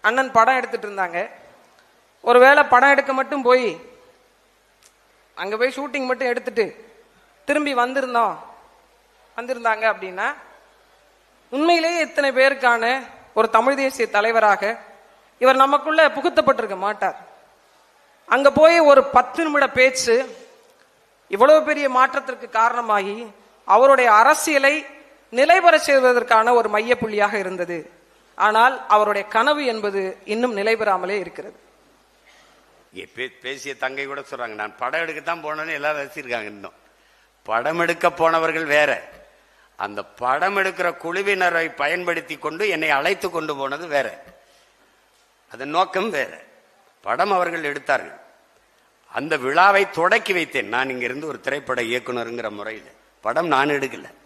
அண்ணன் படம் எடுத்துட்டு இருந்தாங்க. ஒருவேளை படம் எடுக்க மட்டும் போய் அங்க போய் ஷூட்டிங் மட்டும் எடுத்துட்டு திரும்பி வந்திருந்தோம். வந்திருந்தாங்க அப்படின்னா உண்மையிலேயே இத்தனை பேருக்கான ஒரு தமிழ் தேசிய தலைவராக இவர் நமக்குள்ள புகுத்தப்பட்டிருக்க மாட்டார். அங்க போய் ஒரு பத்து நிமிட பேச்சு இவ்வளவு பெரிய மாற்றத்திற்கு காரணமாகி அவருடைய அரசியலை நிலைபெற செய்வதற்கான ஒரு மையப்புள்ளியாக இருந்தது. ஆனால் அவருடைய கனவு என்பது இன்னும் நிலைபெறாமலே இருக்கிறது. பேசிய தங்கை கூட சொல்றாங்க நான் படம் எடுக்கத்தான் போனேன்னு எல்லாரும் ரசிச்சிருக்காங்க இன்னும். படம் எடுக்க போனவர்கள் வேற. அந்த படம் எடுக்கிற குழுவினரை பயன்படுத்தி கொண்டு என்னை அழைத்து கொண்டு போனது வேற. அதன் நோக்கம் வேற. படம் அவர்கள் எடுத்தார்கள். அந்த விழாவை தொடக்கி வைத்தேன். நான் இங்கிருந்து ஒரு திரைப்பட இயக்குனருங்கிற முறையில். படம் நான் எடுக்கலை.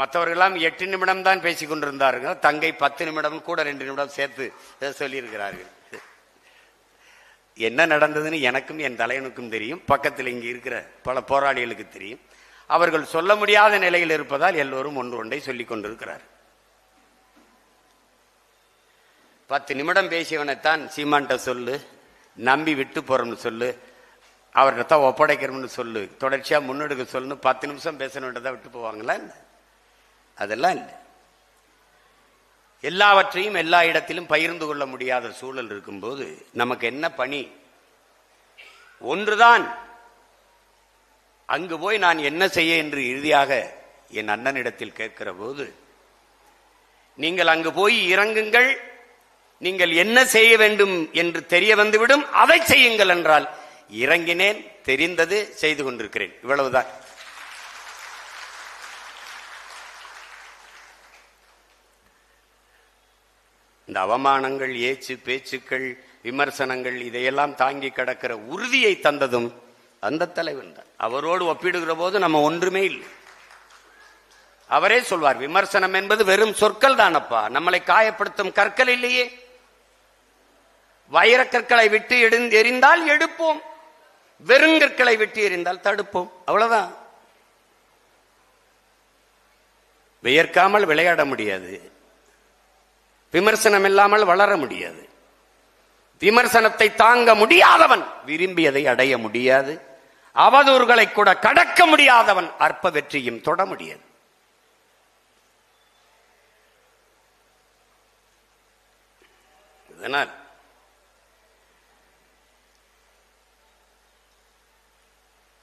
மற்றவர்களெல்லாம் எட்டு நிமிடம் தான் பேசி கொண்டிருந்தார்கள். தங்கை பத்து நிமிடம் கூட ரெண்டு நிமிடம் சேர்த்து சொல்லியிருக்கிறார்கள். என்ன நடந்ததுன்னு எனக்கும் என் தலைவனுக்கும் தெரியும். பக்கத்தில் இங்கே இருக்கிற பல போராளிகளுக்கு தெரியும். அவர்கள் சொல்ல முடியாத நிலையில் இருப்பதால் எல்லோரும் ஒன்று ஒன்றை சொல்லிக் கொண்டிருக்கிறார். பத்து நிமிடம் பேசியவனைத்தான் சீமான்ட்ட சொல்லு நம்பி விட்டு போறோம்னு சொல்லு அவர்கிட்ட தான் ஒப்படைக்கிறோம்னு சொல்லு தொடர்ச்சியாக முன்னெடுக்க சொல்லுன்னு பத்து நிமிஷம் பேசணுன்றதை விட்டு போவாங்களா என்ன? அதெல்லாம் இல்லை. எல்லாவற்றையும் எல்லா இடத்திலும் பகிர்ந்து கொள்ள முடியாத சூழல் இருக்கும்போது நமக்கு என்ன பணி? ஒன்றுதான். அங்கு போய் நான் என்ன செய்ய என்று இறுதியாக என் அண்ணனிடத்தில் கேட்கிற போது நீங்கள் அங்கு போய் இறங்குங்கள். நீங்கள் என்ன செய்ய வேண்டும் என்று தெரிய வந்துவிடும். அதை செய்யுங்கள் என்றால் இறங்கினேன் தெரிந்தது செய்து கொண்டிருக்கிறேன். இவ்வளவுதான். இந்த அவமானங்கள் ஏச்சு பேச்சுக்கள் விமர்சனங்கள் இதையெல்லாம் தாங்கி கிடக்கிற உறுதியை தந்ததும் அந்த தலைவன் தான். அவரோடு ஒப்பிடுகிற போது நம்ம ஒன்றுமே இல்லை. அவரே சொல்வார் விமர்சனம் என்பது வெறும் சொற்கள் தானப்பா. நம்மளை காயப்படுத்தும் கற்கள் இல்லையே. வைரக்கற்களை விட்டு எடுந்து எறிந்தால் எடுப்போம். வெறுங்கற்களை விட்டு எறிந்தால் தடுப்போம். அவ்வளவுதான். வியர்க்காமல் விளையாட முடியாது. விமர்சனம் இல்லாமல் வளர முடியாது. விமர்சனத்தை தாங்க முடியாதவன் விரும்பியதை அடைய முடியாது. அவதூறுகளை கூட கடக்க முடியாதவன் அற்ப வெற்றியும் தொட முடியாது. இதனால்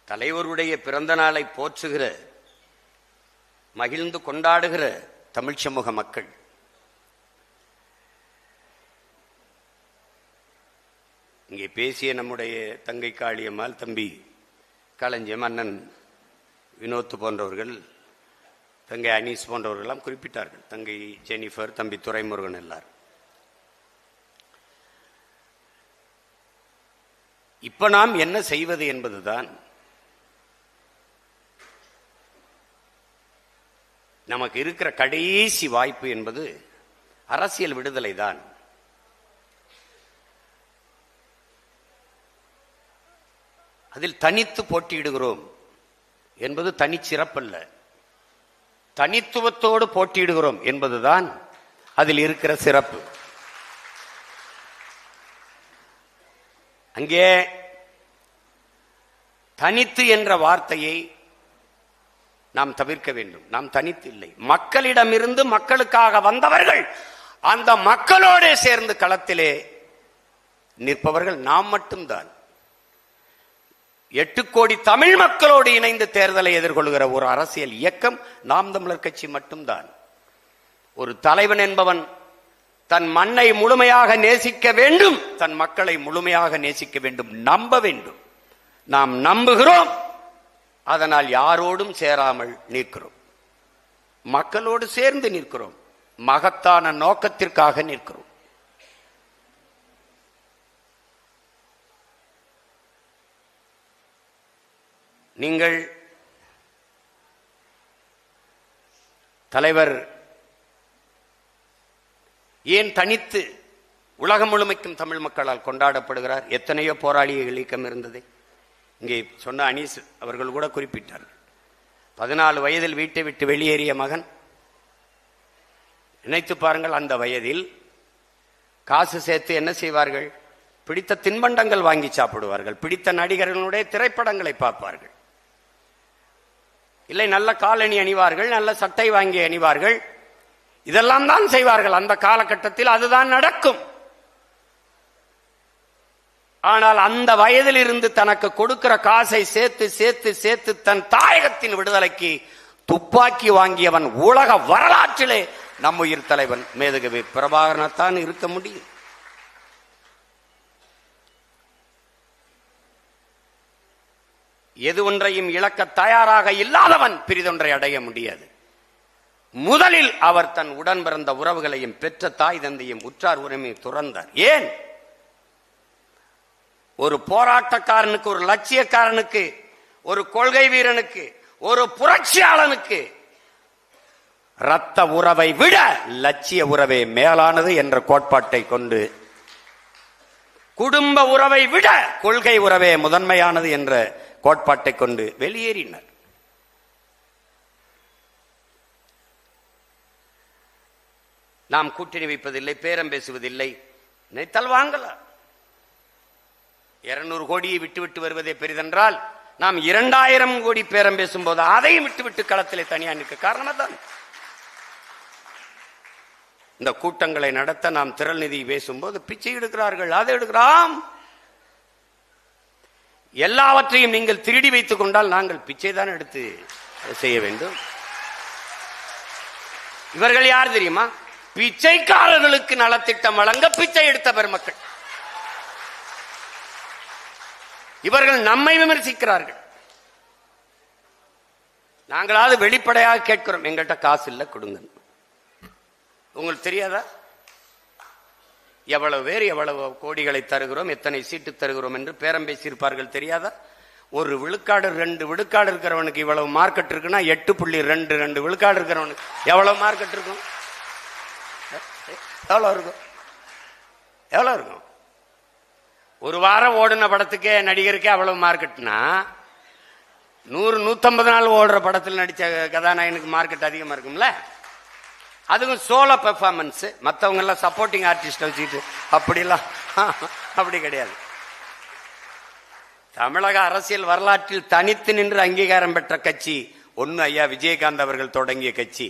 தலைவருடைய பிறந்த நாளை போற்றுகிற மகிழ்ந்து கொண்டாடுகிற தமிழ்ச் சமூக மக்கள் இங்கே பேசிய நம்முடைய தங்கை காளியம்மாள் தம்பி களஞ்சியம் அண்ணன் வினோத் போன்றவர்கள் தங்கை அனீஸ் போன்றவர்கள்லாம் குறிப்பிட்டார்கள். தங்கை ஜெனிஃபர் தம்பி துரைமுருகன் எல்லாரும் இப்ப நாம் என்ன செய்வது என்பதுதான் நமக்கு இருக்கிற கடைசி வாய்ப்பு என்பது அரசியல் விடுதலை தான் அதில் தனித்து போட்டியிடுகிறோம் என்பது தனிச்சிறப்பல்ல. தனித்துவத்தோடு போட்டியிடுகிறோம் என்பதுதான் அதில் இருக்கிற சிறப்பு. அங்கே தனித்து என்ற வார்த்தையை நாம் தவிர்க்க வேண்டும். நாம் தனித்து இல்லை. மக்களிடமிருந்து மக்களுக்காக வந்தவர்கள் அந்த மக்களோட சேர்ந்து களத்திலே நிற்பவர்கள் நாம் மட்டும்தான். எட்டு கோடி தமிழ் மக்களோடு இணைந்து தேர்தலை எதிர்கொள்கிற ஒரு அரசியல் இயக்கம் நாம் தமிழர் கட்சி மட்டும்தான். ஒரு தலைவன் என்பவன் தன் மண்ணை முழுமையாக நேசிக்க வேண்டும் தன் மக்களை முழுமையாக நேசிக்க வேண்டும் நம்ப வேண்டும். நாம் நம்புகிறோம் அதனால் யாரோடும் சேராமல் நிற்கிறோம். மக்களோடு சேர்ந்து நிற்கிறோம் மகத்தான நோக்கத்திற்காக நிற்கிறோம். நீங்கள் தலைவர் ஏன் தனித்து உலகம் முழுமைக்கும் தமிழ் மக்களால் கொண்டாடப்படுகிறார்? எத்தனையோ போராளிகள் இயக்கம் இருந்தது. இங்கே சொன்ன அனீஸ் அவர்கள் கூட குறிப்பிட்டார்கள் பதினாலு வயதில் வீட்டை விட்டு வெளியேறிய மகன். நினைத்து பாருங்கள் அந்த வயதில் காசு சேர்த்து என்ன செய்வார்கள்? பிடித்த தின்பண்டங்கள் வாங்கி சாப்பிடுவார்கள். பிடித்த நடிகர்களுடைய திரைப்படங்களை பார்ப்பார்கள். இல்லை நல்ல காலணி அணிவார்கள் நல்ல சட்டை வாங்கி அணிவார்கள். இதெல்லாம் தான் செய்வார்கள். அந்த காலகட்டத்தில் அதுதான் நடக்கும். ஆனால் அந்த வயதில் இருந்து தனக்கு கொடுக்கிற காசை சேர்த்து சேர்த்து சேர்த்து தன் தாயகத்தின் விடுதலைக்கு துப்பாக்கி வாங்கியவன் உலக வரலாற்றிலே நம் உயிர் தலைவன் மேதகவி பிரபாகரனத்தான் இருக்க முடியும். எது ஒன்றையும் இழக்க தயாராக இல்லாதவன் பிரிதொன்றை அடைய முடியாது. முதலில் அவர் தன் உடன் பிறந்த உறவுகளையும் பெற்ற தாய் தந்தையும் உற்றார் உரிமையை துறந்தார். ஏன்? ஒரு போராட்டக்காரனுக்கு ஒரு லட்சியக்காரனுக்கு ஒரு கொள்கை வீரனுக்கு ஒரு புரட்சியாளனுக்கு ரத்த உறவை விட லட்சிய உறவே மேலானது என்ற கோட்பாட்டை கொண்டு குடும்ப உறவை விட கொள்கை உறவே முதன்மையானது என்ற கோட்பாட்டை கொண்டு வெளியேறினர். நாம் கூட்டணி வைப்பதில்லை பேரம் பேசுவதில்லை. நினைத்தால் வாங்கலாம். இருநூறு கோடியை விட்டு விட்டு வருவதே பெரிதென்றால் நாம் இரண்டாயிரம் கோடி பேரம் பேசும்போது அதையும் விட்டு விட்டு களத்திலே தனியா நிற்க காரணம் தான் இந்த கூட்டங்களை நடத்த நாம் திரள் நிதி பேசும்போது பிச்சை எடுக்கிறார்கள் அதை எடுக்கிறோம். எல்லாவற்றையும் நீங்கள் திருடி வைத்துக் கொண்டால் நாங்கள் பிச்சை தான் எடுத்து செய்ய வேண்டும்? இவர்கள் யார் தெரியுமா? பிச்சைக்காரர்களுக்கு நலத்திட்டம் வழங்க பிச்சை எடுத்த பெருமக்கள். இவர்கள் நம்மை விமர்சிக்கிறார்கள். நாங்களாவது வெளிப்படையாக கேட்கிறோம் எங்கள்கிட்ட காசு இல்லை கொடுங்க. உங்களுக்கு தெரியாதா? எவ்வளவு பேர் எவ்வளவு கோடிகளை தருகிறோம் எத்தனை சீட்டு தருகிறோம் என்று பேரம் பேசியிருப்பார்கள் தெரியாதா? ஒரு விழுக்காடு ரெண்டு விழுக்காடு இருக்கிறவனுக்கு இவ்வளவு மார்க்கெட் இருக்குன்னா எட்டு புள்ளி ரெண்டு ரெண்டு விழுக்காடு இருக்கிறவனுக்கு எவ்வளவு மார்க்கெட் இருக்கும்? எவ்வளவு இருக்கும்? எவ்வளவு இருக்கும்? ஒரு வாரம் ஓடின படத்துக்கே நடிகருக்கே அவ்வளவு மார்க்கெட்னா நூறு நூற்றம்பது நாள் ஓடுற படத்தில் நடிச்ச கதாநாயகனுக்கு மார்க்கெட் அதிகமா இருக்கும்ல? அதுவும் சோலோ பெர்ஃபார்மன்ஸ் மற்றவங்க எல்லாம் சப்போர்ட்டிங் ஆர்டிஸ்ட் வச்சுக்கிட்டு அப்படிலாம் அப்படி கிடையாது. தமிழக அரசியல் வரலாற்றில் தனித்து நின்று அங்கீகாரம் பெற்ற கட்சி ஒன்னு ஐயா விஜயகாந்த் அவர்கள் தொடங்கிய கட்சி.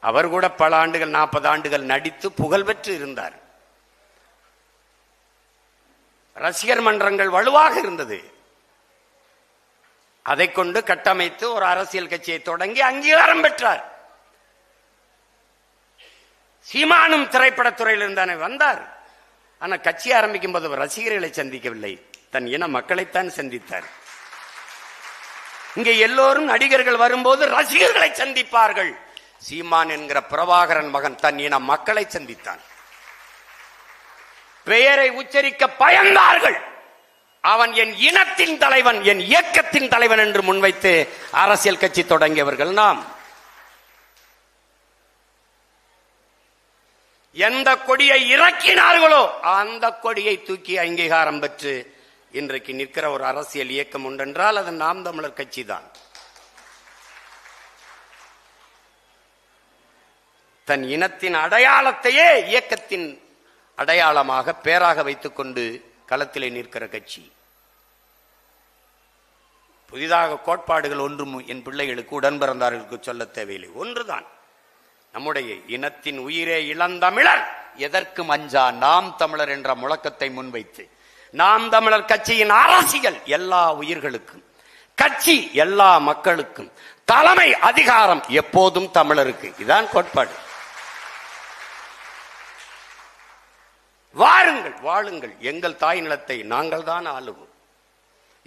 அவர் கூட பல ஆண்டுகள் நாற்பது ஆண்டுகள் நடித்து புகழ் பெற்று இருந்தார். ரசிகர் மன்றங்கள் வலுவாக இருந்தது. அதை கொண்டு கட்டமைத்து ஒரு அரசியல் கட்சியை தொடங்கி அங்கீகாரம் பெற்றார். சீமானும் திரைப்படத்துறையில் இருந்தானே வந்தார். ஆனா கட்சி ஆரம்பிக்கும் போது அவர் ரசிகர்களை சந்திக்கவில்லை. தன் இன மக்களைத்தான் சந்தித்தார். இங்கே எல்லோரும் நடிகர்கள் வரும்போது ரசிகர்களை சந்திப்பார்கள். சீமான் என்கிற பிரபாகரன் மகன் தன் இன மக்களை சந்தித்தான். பெயரை உச்சரிக்க பயந்தார்கள். அவன் என் இனத்தின் தலைவன் என் இயக்கத்தின் தலைவன் என்று முன்வைத்து அரசியல் கட்சி தொடங்கியவர்கள் நாம். எந்த கொடியை இறக்கினார்களோ அந்த கொடியை தூக்கி அங்கீகாரம் பெற்று இன்றைக்கு நிற்கிற ஒரு அரசியல் இயக்கம் உண்டென்றால் அது நாம் தமிழர் கட்சி தான். தன் இனத்தின் அடையாளத்தையே இயக்கத்தின் அடையாளமாக பேராக வைத்துக் கொண்டு களத்திலே நிற்கிற கட்சி. புதிதாக கோட்பாடுகள் ஒன்றும் என் பிள்ளைகளுக்கு உடன் பிறந்தார்களுக்கு சொல்ல தேவையில்லை. ஒன்றுதான். நம்முடைய இனத்தின் உயிரே இளந்தமிழர். எதற்கும் அஞ்சா நாம் தமிழர் என்ற முழக்கத்தை முன்வைத்து. நாம் தமிழர் கட்சியின் அரசியல் எல்லா உயிர்களுக்கும் கட்சி எல்லா மக்களுக்கும் தலைமை அதிகாரம் எப்போதும் தமிழருக்கு. இதான் கோட்பாடு. வாருங்கள் வாழுங்கள். எங்கள் தாய் நிலத்தை நாங்கள் தான் ஆளுவோம்.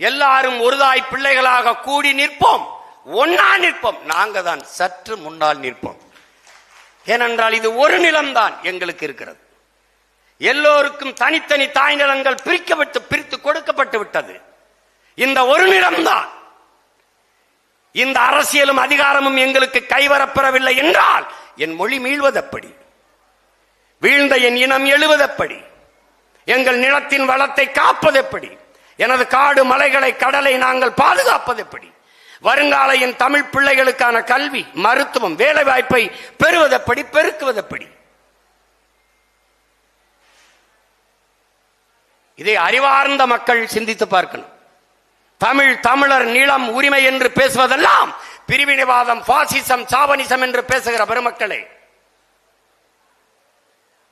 எல்லாரும் ஒரு தாய் பிள்ளைகளாக கூடி நிற்போம். ஒன்னா நிற்போம். நாங்க தான் சற்று முன்னால் நிற்போம். ஏனென்றால் இது ஒரு நிலம்தான் எங்களுக்கு இருக்கிறது. எல்லோருக்கும் தனித்தனி தாய் நிலங்கள் பிரிக்கப்பட்டு பிரித்து கொடுக்கப்பட்டு விட்டது. இந்த ஒரு நிலம்தான். இந்த அரசியலும் அதிகாரமும் எங்களுக்கு கைவரப்பெறவில்லை என்றால் என் மொழி மீழ்வதப்படி வீழ்ந்த என் இனம் எழுவதப்படி எங்கள் நிலத்தின் வளத்தை காப்பதெப்படி எனது காடு மலைகளை கடலை நாங்கள் பாதுகாப்பதெப்படி வருங்கால என் தமிழ் பிள்ளைகளுக்கான கல்வி மருத்துவம் வேலை வாய்ப்பை பெறுவதப்படி பெருக்குவதப்படி. இதை அறிவார்ந்த மக்கள் சிந்தித்து பார்க்கணும். தமிழ் தமிழர் நிலம் உரிமை என்று பேசுவதெல்லாம் பிரிவினைவாதம் பாசிசம் சாவனிசம் என்று பேசுகிற பெருமக்களே.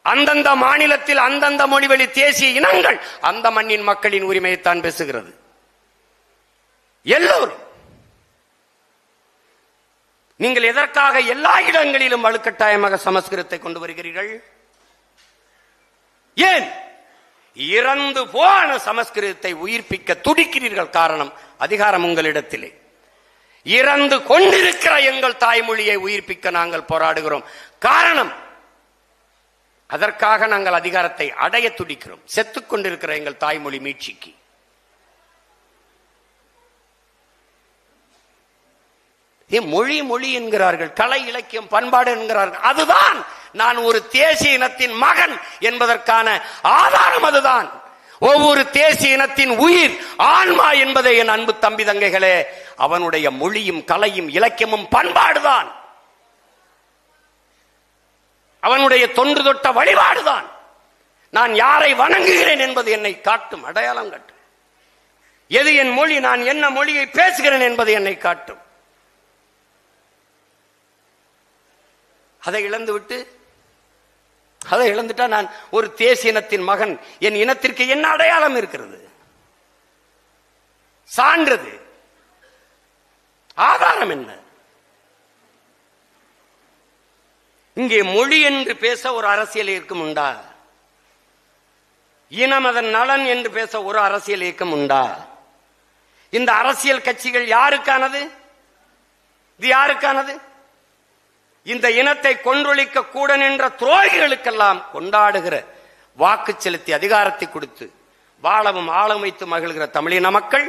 அந்தந்த மாநிலத்தில் அந்தந்த மொழிவழி தேசிய இனங்கள் அந்த மண்ணின் மக்களின் உரிமையைத்தான் பேசுகிறது. எல்லோரும் நீங்கள் எதற்காக எல்லா இடங்களிலும் வலுக்கட்டாயமாக சமஸ்கிருதத்தை கொண்டு வருகிறீர்கள்? ஏன்? இறந்து போன சமஸ்கிருதத்தை உயிர்ப்பிக்க துடிக்கிறீர்கள் காரணம் அதிகாரம் உங்களிடத்திலே. இறந்து கொண்டிருக்கிற எங்கள் தாய்மொழியை உயிர்ப்பிக்க நாங்கள் போராடுகிறோம். காரணம் அதற்காக நாங்கள் அதிகாரத்தை அடைய துடிக்கிறோம். செத்துக் கொண்டிருக்கிற எங்கள் தாய்மொழி மீட்சிக்கு. மொழி மொழி என்கிறார்கள் கலை இலக்கியம் பண்பாடு என்கிறார்கள். அதுதான் நான் ஒரு தேசிய இனத்தின் மகன் என்பதற்கான ஆதாரம் அதுதான். ஒவ்வொரு தேசிய இனத்தின் உயிர் ஆன்மா என்பதை என் அன்பு தம்பி தங்கைகளே. அவனுடைய மொழியும் கலையும் இலக்கியமும் பண்பாடுதான். அவனுடைய தொன்று தொட்ட வழிபாடுதான். நான் யாரை வணங்குகிறேன் என்பது என்னை காட்டும் அடையாளம் காட்டும். எது என் மொழி நான் என்ன மொழியை பேசுகிறேன் என்பது என்னை காட்டும். அதை இழந்து விட்டு அதை இழந்துட்டா நான் ஒரு தேசிய இனத்தின் மகன். என் இனத்திற்கு என்ன அடையாளம் இருக்கிறது? சான்றது. ஆதாரம் என்ன? இங்கே மொழி என்று பேச ஒரு அரசியல் இயக்கம் உண்டா? இனம் அதன் நலன் என்று பேச ஒரு அரசியல் இயக்கம் உண்டா? இந்த அரசியல் கட்சிகள் யாருக்கானது? இது யாருக்கானது? இந்த இனத்தை கொன்றொழிக்க கூட நின்ற துரோகிகளுக்கெல்லாம் கொண்டாடுகிற வாக்கு செலுத்தி அதிகாரத்தை கொடுத்து வாழவும் ஆழம் வைத்து மகிழ்கிற தமிழின மக்கள்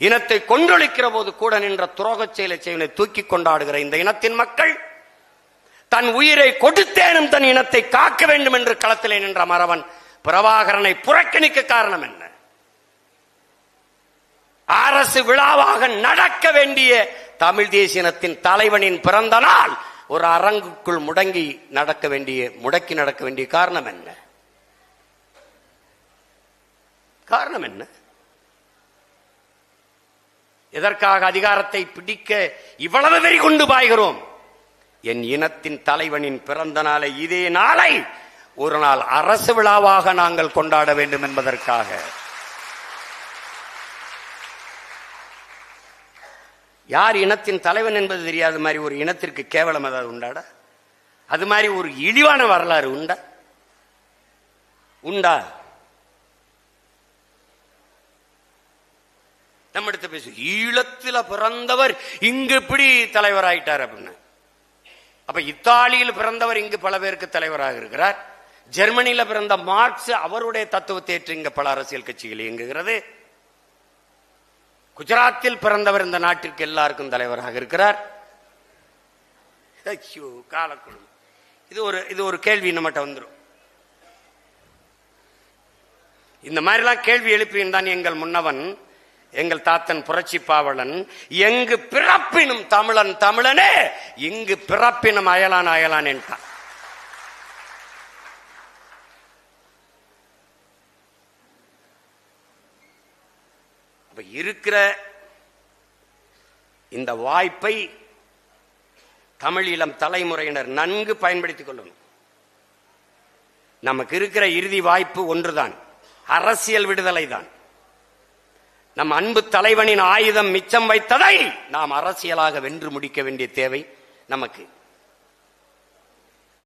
இனத்தை கொன்றொழிக்கிற போது கூட நின்ற துரோகச் செயலை செய்வனை தூக்கி கொண்டாடுகிற இந்த இனத்தின் மக்கள் தன் உயிரை கொடுத்தேனும் தன் இனத்தை காக்க வேண்டும் என்று களத்திலே நின்ற மறவன் பிரபாகரனை புறக்கணிக்க காரணம் என்ன? அரசு விழாவாக நடக்க வேண்டிய தமிழ் தேசிய இனத்தின் தலைவனின் பிறந்த நாள். ஒரு அரங்குக்குள் முடங்கி நடக்க வேண்டிய முடக்கி நடக்க வேண்டிய காரணம் என்ன? காரணம் என்ன? எதற்காக அதிகாரத்தை பிடிக்க இவ்வளவு வெறி கொண்டு பாய்கிறோம்? என் இனத்தின் தலைவனின் பிறந்த நாளை இதே நாளை ஒரு நாள் அரசு விழாவாக நாங்கள் கொண்டாட வேண்டும் என்பதற்காக. யார் இனத்தின் தலைவன் என்பது தெரியாத மாதிரி ஒரு இனத்திற்கு கேவலம் ஏதாவது உண்டாடா? அது மாதிரி ஒரு இழிவான வரலாறு உண்டா? உண்டா? நம்ம இடத்த பேசு. ஈழத்துல பிறந்தவர் இங்கு எப்படி தலைவராயிட்டார் அப்படின்னு. அப்ப இத்தாலியில் பிறந்தவர் இங்கு பல பேருக்கு தலைவராக இருக்கிறார். ஜெர்மனியில பிறந்த மார்க்ஸ் அவருடைய தத்துவத்தை ஏற்று இங்க பல அரசியல் கட்சிகள் இயங்குகிறது. குஜராத்தில் பிறந்தவர் இந்த நாட்டிற்கு எல்லாருக்கும் தலைவராக இருக்கிறார். ஐயோ காலக்குழு இது ஒரு இது ஒரு கேள்வி நம்மகிட்ட வந்துடும் இந்த மாதிரிலாம் கேள்வி எழுப்பியும் தான் எங்கள் முன்னவன் எங்கள் தாத்தன் புரட்சி பாவலன் எங்கு பிறப்பினும் தமிழன் தமிழனே இங்கு பிறப்பினும் அயலான் அயலான் என்றான். அப்ப இருக்கிற இந்த வாய்ப்பை தமிழீழம் தலைமுறையினர் நன்கு பயன்படுத்திக் கொள்ளணும். நமக்கு இருக்கிற இறுதி வாய்ப்பு ஒன்றுதான். அரசியல் விடுதலை தான். நம் அன்பு தலைவனின் ஆயுதம் மிச்சம் வைத்ததை நாம் அரசியலாக வென்று முடிக்க வேண்டிய தேவை நமக்கு.